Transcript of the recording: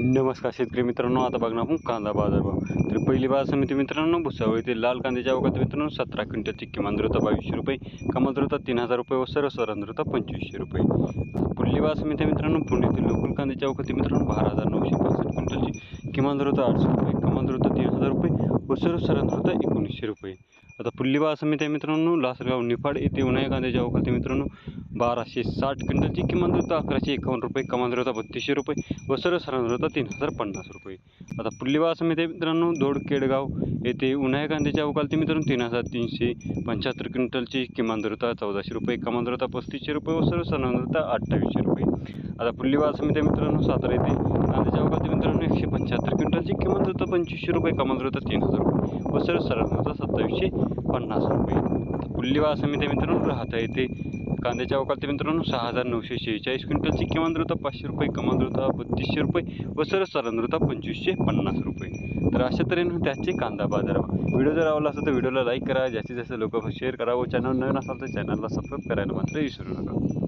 नमस्कार शेतकरी मित्रांनो आता बघणार आपण कांदा बाजारभाव तर पहिली बाजार समिती मित्रांनो भुसावळ येथे लाल कांद्याच्या अवघात मित्रांनो सतरा क्विंटलची किमान दरता बावीसशे रुपये कमाल दरता तीन हजार रुपये व सर्वसाधारण दरता पंचवीसशे रुपये. पुढली बाजार समिती मित्रांनो पुणे येथील लोकल कांद्याच्या अवघात मित्रांनो बारा हजार नऊशे पासष्ट क्विंटलची किमान दरता आठशे रुपये कमाल दरता तीन हजार रुपये व सर्वसाधारण दरता एकोणीसशे रुपये. आता पुढली बाजार समिती मित्रांनो लासलगाव निफाड येथे उन्हाळ्या कांद्याच्या अवघात मित्रांनो बाराशे साठ क्विंटलची किमान दरता अकराशे एकावन्न रुपये कमान दर होता बत्तीसशे रुपये व सर्वसाधारण होता तीन हजार पन्नास रुपये. आता पुढली बाजार समिती आहे मित्रांनो धोड केडगाव येथे उन्हाळ्या कांद्याच्या अवकालती मित्रांनो तीन हजार तीनशे पंच्याहत्तर क्विंटलची किमान दरता चौदाशे रुपये कमान दर होता पस्तीसशे रुपये व सर्वसाधारण होता अठ्ठावीसशे रुपये. आता पुढली बाजार समिती आहे मित्रांनो सातारा येथे कांद्याच्या अवकालती मित्रांनो एकशे पंच्याहत्तर क्विंटलची किमान दरता पंचवीसशे रुपये कमान दर होता तीन हजार रुपये व सर्वसाधारण होता सत्तावीसशे पन्नास रुपये. आता पुढली बाजार समिती मित्रांनो राहता येते कांद्याच्या अवकालती मित्रांनो सहा हजार नऊशे शेहेचाळीस क्विंटलची किमान द्रुता पाचशे रुपये कमान द्रुता बत्तीसशे रुपये व सर्वसाधारण द्रुता पंचवीसशे पन्नास रुपये. तर अशा तऱ्हेनं त्याचे कांदा बाजार व्हिडिओ जर आवडला असेल तर व्हिडिओला लाईक करा जास्तीत जास्त लोक शेअर करा व चॅनल नवीन असाल तर चॅनलला सबस्क्राईब करायला मात्र विसरू नका.